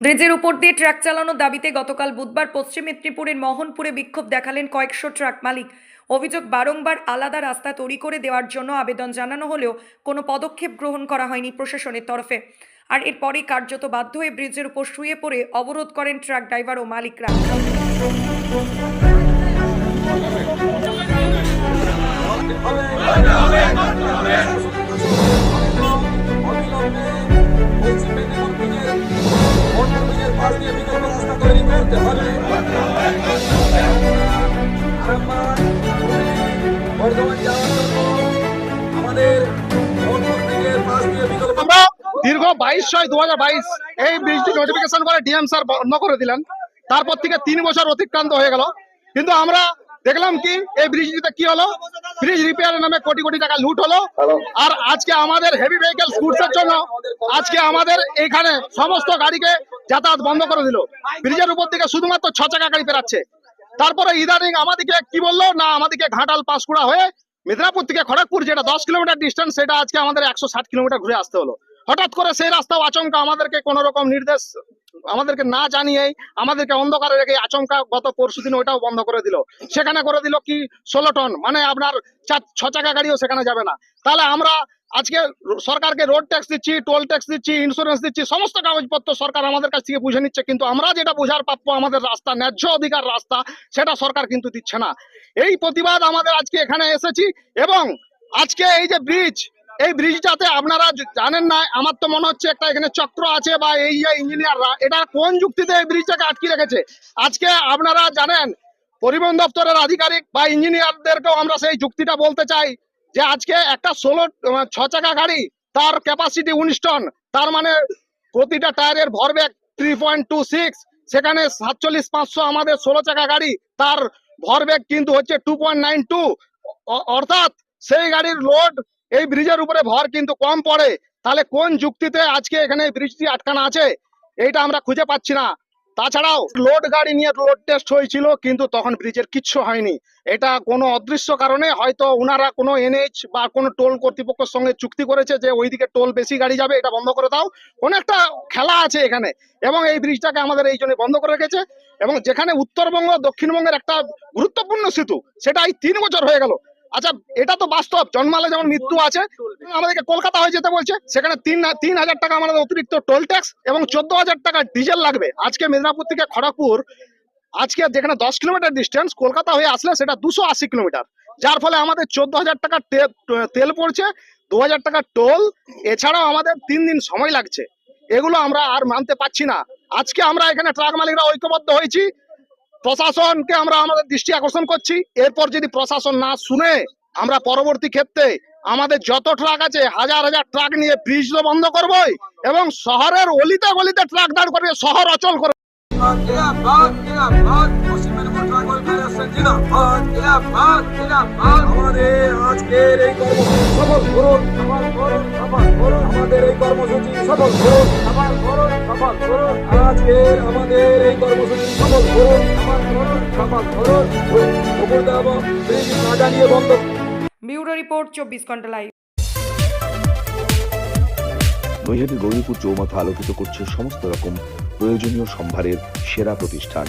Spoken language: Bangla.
ব্রিজের উপর দিয়ে ট্রাক চালানোর দাবিতে গতকাল বুধবার পশ্চিম মেদিনীপুরের মোহনপুরে বিক্ষোভ দেখালেন কয়েকশো ট্রাক মালিক। অভিযোগ বারংবার আলাদা রাস্তা তৈরি করে দেওয়ার জন্য আবেদন জানানো হলেও কোনো পদক্ষেপ গ্রহণ করা হয়নি প্রশাসনের তরফে। আর এরপরেই কার্যত বাধ্য হয়ে ব্রিজের উপর শুয়ে পড়ে অবরোধ করেন ট্রাক ড্রাইভার ও মালিকরা। আমরা দীর্ঘ বাইশ ছয় দু এই ব্রিজটি নোটিফিকেশন করে ডিএম স্যার বন্ধ করে দিলেন। তারপর থেকে তিন বছর অতিক্রান্ত হয়ে গেল। কিন্তু আমরা দেখলাম কি এই ব্রিজটিতে কি হলো? ব্রিজ রিপেয়ারের নামে কোটি কোটি টাকা লুট হলো। আর আজকে আমাদের হেভি ভেহিকেল গুডসের জন্য আজকে আমাদের এখানে সমস্ত গাড়িকে যাতায়াত বন্ধ করে দিল। ব্রিজের উপর থেকে শুধুমাত্র ছ চাকা গাড়ি পেরাচ্ছে। তারপরে ইদানিং আমাদেরকে কি বলল? না আমাদেরকে ঘাটাল পাঁশকুড়া হয়ে মেদিনীপুর থেকে খড়গপুর, যেটা দশ কিলোমিটার ডিস্টেন্স সেটা আজকে আমাদের একশো ষাট কিলোমিটার ঘুরে আসতে হলো। হঠাৎ করে সেই রাস্তাও আচমকা আমাদেরকে কোন রকম নির্দেশ আমাদেরকে না জানিয়েই আমাদেরকে অন্ধকারে রেখে আচমকা গত পরশু দিন ওইটাও বন্ধ করে দিল। সেখানে করে দিল কি? ষোলো টন। মানে আপনার ছ চাকা গাড়িও সেখানে যাবে না। তাহলে আমরা আজকে সরকারকে রোড ট্যাক্স দিচ্ছি টোল ট্যাক্স দিচ্ছি ইন্স্যুরেন্স দিচ্ছি, সমস্ত কাগজপত্র সরকার আমাদের কাছ থেকে বুঝে নিচ্ছে। কিন্তু আমরা যেটা বোঝার প্রাপ্য আমাদের রাস্তা, ন্যায্য অধিকার রাস্তা, সেটা সরকার কিন্তু দিচ্ছে না। এই প্রতিবাদ আমাদের আজকে এখানে এসেছি এবং আজকে এই যে ব্রিজ এই ব্রিজটাতে আপনারা জানেন না, আমার তো মনে হচ্ছে একটা এখানে চক্র আছে বা এই যে ইঞ্জিনিয়াররা এটা কোন যুক্তিতে এই ব্রিজটাকে আটকে রেখেছে? আজকে আপনারা জানেন, পরিবহন দপ্তরের আধিকারিক বা ইঞ্জিনিয়ারদেরকেও আমরা সেই যুক্তিটা বলতে চাই। যে আজকে একটা ষোলো ছ চাকা গাড়ি, তার ক্যাপাসিটি উনিশ টন তার মানে প্রতিটা টায়ারের ভরবেগ থ্রি পয়েন্ট টু সিক্স সেখানে সাতচল্লিশ, পাঁচশো আমাদের ষোলো চাকা গাড়ি, তার ভরবেগ কিন্তু হচ্ছে টু পয়েন্ট নাইন টু অর্থাৎ সেই গাড়ির লোড এই ব্রিজের উপরে ভর কিন্তু কম পড়ে। তাহলে কোন যুক্তিতে আজকে এখানে ব্রিজটি আটকানো আছে? এইটা আমরা খুঁজে পাচ্ছি না। তাছাড়াও লোড গাড়ি নিয়ে লোড টেস্ট হয়েছিল, কিন্তু তখন ব্রিজের কিচ্ছু হয়নি। এটা কোনো অদৃশ্য কারণে হয়তো ওনারা কোনো এনএইচ বা কোনো টোল কর্তৃপক্ষের সঙ্গে চুক্তি করেছে যে ওইদিকে টোল বেশি গাড়ি যাবে, এটা বন্ধ করে দাও। কোনো একটা খেলা আছে এখানে, এবং এই ব্রিজটাকে আমাদের এই জন্য বন্ধ করে রেখেছে, এবং যেখানে উত্তরবঙ্গ দক্ষিণবঙ্গের একটা গুরুত্বপূর্ণ সেতু, সেটা এই তিন বছর হয়ে গেল। আচ্ছা এটা তো বাস্তব। জন্মালে যেমন মৃত্যু আছে, আমাদেরকে কলকাতা হয়ে যেতে বলছে, সেখানে তিন তিন হাজার টাকা আমাদের অতিরিক্ত টোল ট্যাক্স এবং চোদ্দ হাজার টাকা ডিজেল লাগবে। আজকে মেদিনীপুর থেকে খড়গপুর, আজকে যেখানে দশ কিলোমিটার ডিস্টেন্স কলকাতা হয়ে আসলে সেটা দুশো আশি কিলোমিটার। যার ফলে আমাদের চোদ্দ হাজার টাকা তেল পড়ছে, দু হাজার টাকা টোল এছাড়াও আমাদের তিন দিন সময় লাগছে। এগুলো আমরা আর মানতে পারছি না। আজকে আমরা এখানে ট্রাক মালিকরা ঐক্যবদ্ধ হয়েছি প্রশাসনকে আমরা আমাদের দৃষ্টি আকর্ষণ করছি এরপর যদি প্রশাসন না শুনে আমরা পরবর্তী ক্ষেত্রে আমাদের যত ট্রাক আছে হাজার হাজার ট্রাক নিয়ে ব্রিজ তো বন্ধ করব এবং শহরের অলিতে গলিতে ট্রাক দাঁড় করবে শহর অচল করে আমাদের আজকের এই কর্মসূচি সফল করুন সফল করুন আমাদের এই কর্মসূচি সফল করুন সফল করুন সফল করুন। আজকের আমাদের এই কর্মসূচি সফল করুন সফল করুন সফল করুন। উপর দেব ব্রিজ না জানিয়ে বন্ধ। ব্যুরো রিপোর্ট চব্বিশ ঘণ্টা লাইভ নৈহাটি গৌরীপুর চৌমাথা আলোকিত করছে সমস্ত রকম প্রয়োজনীয় সম্ভারের সেরা প্রতিষ্ঠান।